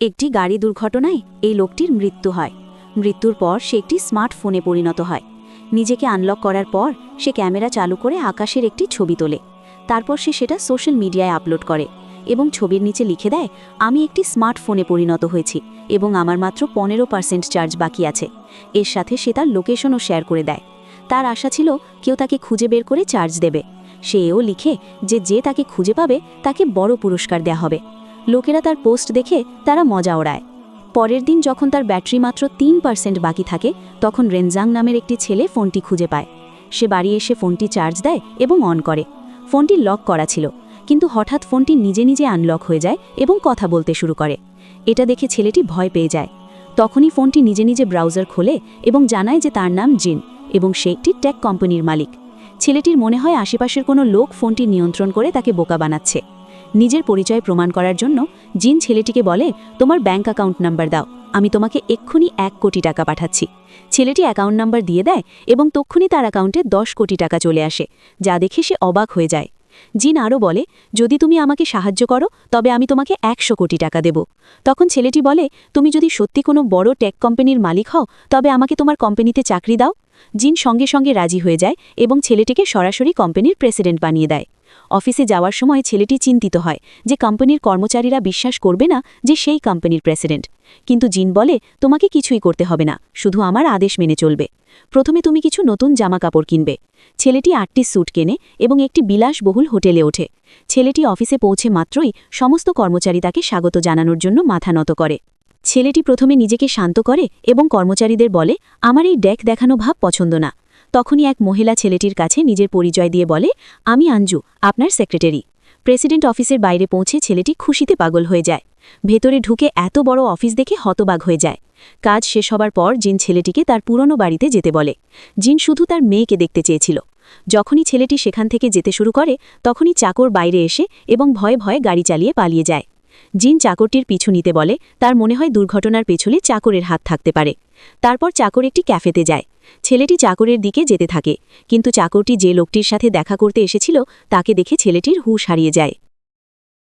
একটি গাড়ি দুর্ঘটনায় এই লোকটির মৃত্যু হয়। মৃত্যুর পর সে একটি স্মার্টফোনে পরিণত হয়। নিজেকে আনলক করার পর সে ক্যামেরা চালু করে আকাশের একটি ছবি তোলে। তারপর সে সেটা সোশ্যাল মিডিয়ায় আপলোড করে এবং ছবির নিচে লিখে দেয়, আমি একটি স্মার্টফোনে পরিণত হয়েছি এবং আমার মাত্র পনেরো পার্সেন্ট চার্জ বাকি আছে। এর সাথে সে তার লোকেশনও শেয়ার করে দেয়। তার আশা ছিল কেউ তাকে খুঁজে বের করে চার্জ দেবে। সে এও লিখে যে যে তাকে খুঁজে পাবে তাকে বড় পুরস্কার দেয়া হবে। লোকেরা তার পোস্ট দেখে তারা মজা ওড়ায়। পরের দিন যখন তার ব্যাটারি মাত্র তিন পার্সেন্ট বাকি থাকে, তখন রেনজাং নামের একটি ছেলে ফোনটি খুঁজে পায়। সে বাড়ি এসে ফোনটি চার্জ দেয় এবং অন করে। ফোনটি লক করা ছিল, কিন্তু হঠাৎ ফোনটি নিজে নিজে আনলক হয়ে যায় এবং কথা বলতে শুরু করে। এটা দেখে ছেলেটি ভয় পেয়ে যায়। তখনই ফোনটি নিজে নিজে ব্রাউজার খোলে এবং জানায় যে তার নাম জিন এবং সে একটি টেক কোম্পানির মালিক। ছেলেটির মনে হয় আশেপাশের কোনো লোক ফোনটি নিয়ন্ত্রণ করে তাকে বোকা বানাচ্ছে। নিজের পরিচয় প্রমাণ করার জন্য জিন ছেলেটিকে বলে, তোমার ব্যাংক অ্যাকাউন্ট নাম্বার দাও। আমি তোমাকে এক্ষুনি এক কোটি টাকা পাঠাচ্ছি। ছেলেটি অ্যাকাউন্ট নাম্বার দিয়ে দেয় এবং তক্ষুনি তার অ্যাকাউন্টে দশ কোটি টাকা চলে আসে, যা দেখে সে অবাক হয়ে যায়। জিন আরও বলে, যদি তুমি আমাকে সাহায্য করো, তবে আমি তোমাকে একশো কোটি টাকা দেব। তখন ছেলেটি বলে, তুমি যদি সত্যি কোনো বড় টেক কোম্পানির মালিক হও, তবে আমাকে তোমার কোম্পানিতে চাকরি দাও। জিন সঙ্গে সঙ্গে রাজি হয়ে যায় এবং ছেলেটিকে সরাসরি কোম্পানির প্রেসিডেন্ট বানিয়ে দেয়। অফিসে যাওয়ার সময় ছেলেটি চিন্তিত হয় যে কোম্পানির কর্মচারীরা বিশ্বাস করবে না যে সেই কোম্পানির প্রেসিডেন্ট। কিন্তু জিন বলে, তোমাকে কিছুই করতে হবে না, শুধু আমার আদেশ মেনে চলবে। প্রথমে তুমি কিছু নতুন জামা কাপড় কিনবে। ছেলেটি আটটি স্যুট কেনে এবং একটি বিলাসবহুল হোটেলে ওঠে। ছেলেটি অফিসে পৌঁছে মাত্রই সমস্ত কর্মচারী তাকে স্বাগত জানানোর জন্য মাথা নত করে। ছেলেটি প্রথমে নিজেকে শান্ত করে এবং কর্মচারীদের বলে, আমার এই ডেক দেখানো ভাব পছন্দ না। তখনই এক মহিলা ছেলেটির কাছে নিজের পরিচয় দিয়ে বলে, আমি আঞ্জু, আপনার সেক্রেটারি। প্রেসিডেন্ট অফিসের বাইরে পৌঁছে ছেলেটি খুশিতে পাগল হয়ে যায়। ভেতরে ঢুকে এত বড় অফিস দেখে হতবাগ হয়ে যায়। কাজ শেষ হবার পর জিন ছেলেটিকে তার পুরনো বাড়িতে যেতে বলে। জিন শুধু তার মেয়েকে দেখতে চেয়েছিল। যখনই ছেলেটি সেখান থেকে যেতে শুরু করে, তখনই চাকর বাইরে এসে এবং ভয়ে ভয়ে গাড়ি চালিয়ে পালিয়ে যায়। জিন চাকরটির পিছু নিতে বলে, তার মনে হয় দুর্ঘটনার পেছনে চাকরের হাত থাকতে পারে। তারপর চাকর একটি ক্যাফেতে যায়। ছেলেটি চাকরের দিকে যেতে থাকে, কিন্তু চাকরটি যে লোকটির সাথে দেখা করতে এসেছিল, তাকে দেখে ছেলেটির হুশ হারিয়ে যায়।